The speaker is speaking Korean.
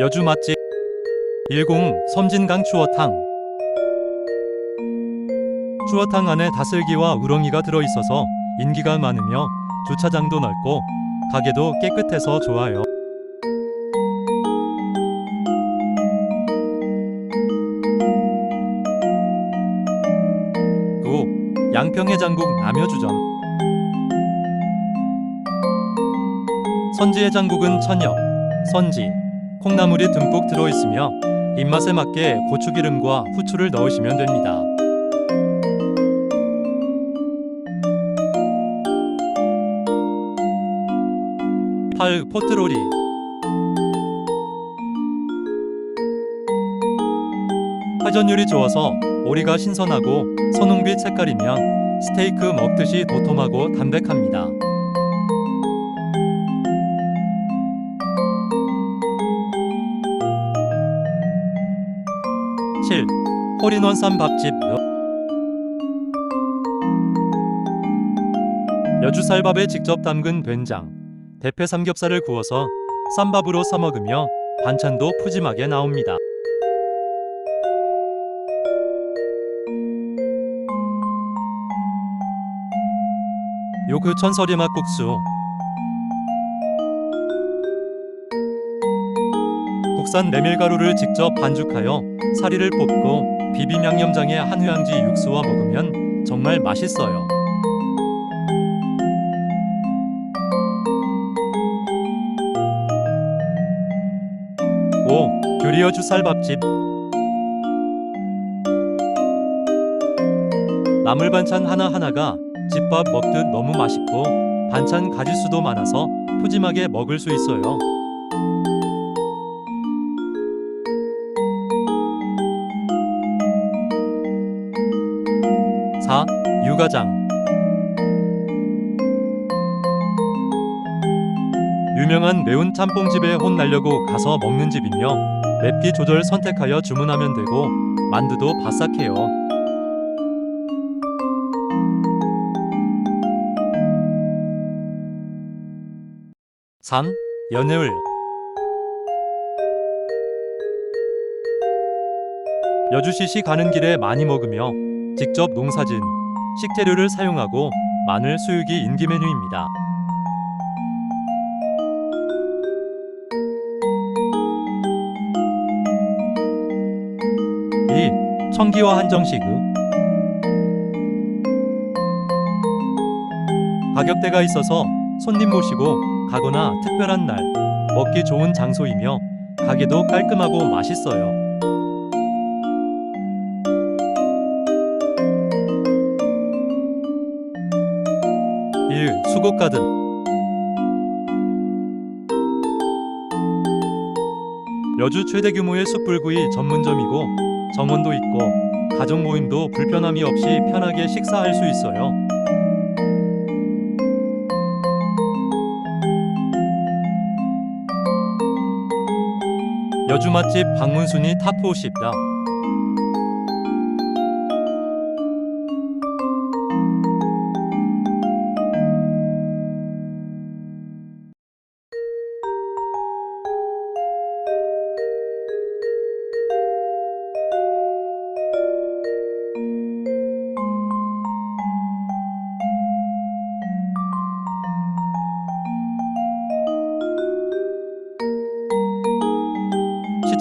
여주 맛집 10 섬진강 추어탕. 추어탕 안에 다슬기와 우렁이가 들어있어서 인기가 많으며 주차장도 넓고 가게도 깨끗해서 좋아요. 구 양평해장국 남여주점. 선지해장국은 천엽, 선지, 콩나물이 듬뿍 들어있으며 입맛에 맞게 고추기름과 후추를 넣으시면 됩니다. 8. 포트로리 회전율이 좋아서 오리가 신선하고 선홍빛 색깔이면 스테이크 먹듯이 도톰하고 담백합니다. 7. 홀인원 쌈밥집 여주쌀밥에 직접 담근 된장, 대패 삼겹살을 구워서 쌈밥으로 싸 먹으며 반찬도 푸짐하게 나옵니다. 요그 천서리 막국수 국산 메밀가루를 직접 반죽하여 사리를 뽑고 비빔 양념장에 한우양지 육수와 먹으면 정말 맛있어요. 5. 교리여주 쌀밥집 나물 반찬 하나하나가 집밥 먹듯 너무 맛있고 반찬 가짓수도 많아서 푸짐하게 먹을 수 있어요. 4. 유가장 유명한 매운 짬뽕집에 혼나려고 가서 먹는 집이며 맵기 조절 선택하여 주문하면 되고 만두도 바삭해요. 3. 연애울 여주시시 가는 길에 많이 먹으며 직접 농사진 식재료를 사용하고 마늘 수육이 인기 메뉴입니다. 2. 청기와 한정식의 가격대가 있어서 손님 모시고 가거나 특별한 날 먹기 좋은 장소이며 가게도 깔끔하고 맛있어요. 1. 수곡가든 여주 최대 규모의 숯불구이 전문점이고 정원도 있고 가족 모임도 불편함이 없이 편하게 식사할 수 있어요. 여주 맛집 방문 순위 탑 50다.